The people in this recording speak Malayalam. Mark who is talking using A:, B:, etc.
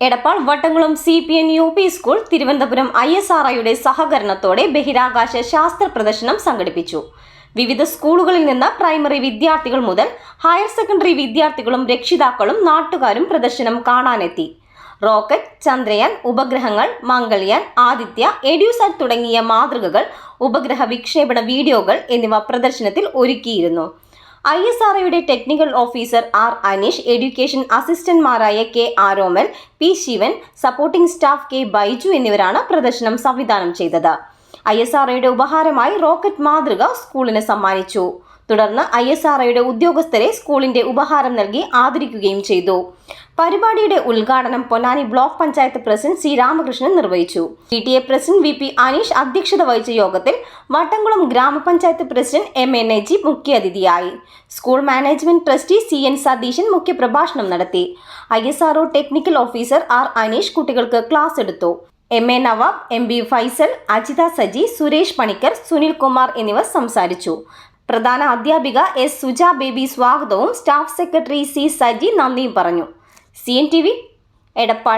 A: Edappal Vattamkulam C P N U P school Thiruvananthapuram I S R ഐയുടെ സഹകരണത്തോടെ ബഹിരാകാശ ശാസ്ത്ര പ്രദർശനം സംഘടിപ്പിച്ചു. വിവിധ സ്കൂളുകളിൽ നിന്ന് പ്രൈമറി വിദ്യാർത്ഥികൾ മുതൽ ഹയർ സെക്കൻഡറി വിദ്യാർത്ഥികളും രക്ഷിതാക്കളും നാട്ടുകാരും പ്രദർശനം കാണാനെത്തി. റോക്കറ്റ് ചന്ദ്രയാൻ ഉപഗ്രഹങ്ങൾ മംഗൾയാൻ ആദിത്യ എഡ്യൂസാറ്റ് തുടങ്ങിയ മാതൃകകൾ ഉപഗ്രഹ വിക്ഷേപണ വീഡിയോകൾ എന്നിവ പ്രദർശനത്തിൽ ഒരുക്കിയിരുന്നു. ഐ എസ് ആർ ഒയുടെ technical officer R Aneesh education അസിസ്റ്റന്റ്മാരായ K Aromal P Sivan supporting staff K Baiju എന്നിവരാണ് പ്രദർശനം സംവിധാനം ചെയ്തത്. ഐ എസ് ആർ ഒയുടെ ഉപഹാരമായി റോക്കറ്റ് മാതൃക സ്കൂളിന് സമ്മാനിച്ചു. തുടർന്ന് ഐ എസ് ആർ ഒയുടെ ഉദ്യോഗസ്ഥരെ സ്കൂളിന്റെ ഉപഹാരം നൽകി ആദരിക്കുകയും ചെയ്തു. പരിപാടിയുടെ ഉദ്ഘാടനം Ponnani block panchayat president C Ramakrishnan നിർവഹിച്ചു. T T A president V P Aneesh അധ്യക്ഷത വഹിച്ച യോഗത്തിൽ വട്ടംകുളം ഗ്രാമപഞ്ചായത്ത് പ്രസിഡന്റ് എം എ നജീബ് മുഖ്യാതിഥിയായി. School management trustee C N Satheesan മുഖ്യപ്രഭാഷണം നടത്തി. I S R technical officer R Aneesh കുട്ടികൾക്ക് ക്ലാസ് എടുത്തു. M A Nawab M B Faisal Ajitha Saji Suresh Panicker Sunil Kumar എന്നിവർ സംസാരിച്ചു. പ്രധാന അധ്യാപിക എസ് സുജ ബേബി സ്വാഗതവും സ്റ്റാഫ് സെക്രട്ടറി സി. സജി നന്ദിയും പറഞ്ഞു. C N T V Edappal